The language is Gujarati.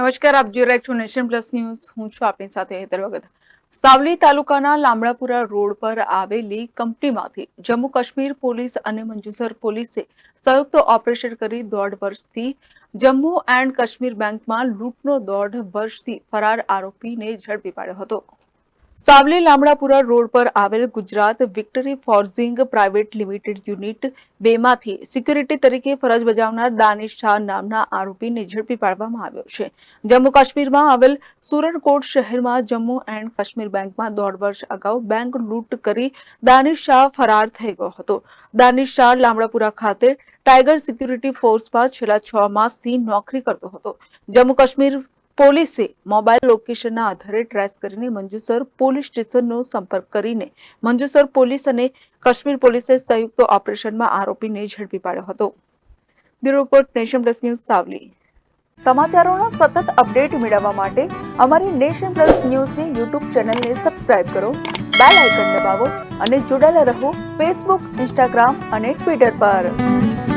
નમસ્કાર, આપ જોઈ રહ્યા છો નેશન પ્લસ ન્યૂઝ. હું છું આપની સાથે હેતર વગત. સાવલી તાલુકાના લામડાપુરા રોડ પર આવેલી કંપનીમાંથી જમ્મુ કાશ્મીર પોલીસ અને મંજુસર પોલીસે સંયુક્ત ઓપરેશન કરી દોઢ વર્ષથી જમ્મુ એન્ડ કાશ્મીર બેંકમાં લૂંટનો દોઢ વર્ષથી ફરાર આરોપીને ઝડપી પાડ્યો હતો. સાવલી લામડાપુરા રોડ પર આવેલ Gujarat victory forging private limited unit બેમાંથી સિક્યુરિટી તરીકે ફરજ બજાવનાર દાનિશ શાહ નામના આરોપીને ઝડપી પાડવામાં આવ્યો છે. જમ્મુ કાશ્મીરમાં આવેલ સુરનકોટ શહેરમાં જમ્મુ એન્ડ કાશ્મીર બેંકમાં દોઢ વર્ષ અગાઉ બેંક લૂંટ કરી દાનિશ શાહ ફરાર થઈ ગયો હતો. દાનિશ શાહ લામડાપુરા ખાતે ટાઈગર સિક્યુરિટી ફોર્સમાં છેલ્લા છ માસથી નોકરી કરતો હતો. જમ્મુ કાશ્મીર પોલીસે મોબાઈલ લોકેશનના આધારે ટ્રેસ કરીને મંજુસર પોલીસ સ્ટેશનનો સંપર્ક કરીને મંજુસર પોલીસ અને કાશ્મીર પોલીસે સંયુક્ત ઓપરેશનમાં આરોપીને ઝડપી પાડ્યો હતો. Bureau report Nation Plus News Savli. સમાચારોના સતત અપડેટ મેળવવા માટે અમારી નેશન પ્લસ ન્યૂઝની યુટ્યુબ ચેનલને સબસ્ક્રાઇબ કરો, બેલ આઇકન દબાવો અને જોડાયેલા રહો ફેસબુક, ઇન્સ્ટાગ્રામ અને ટ્વિટર પર.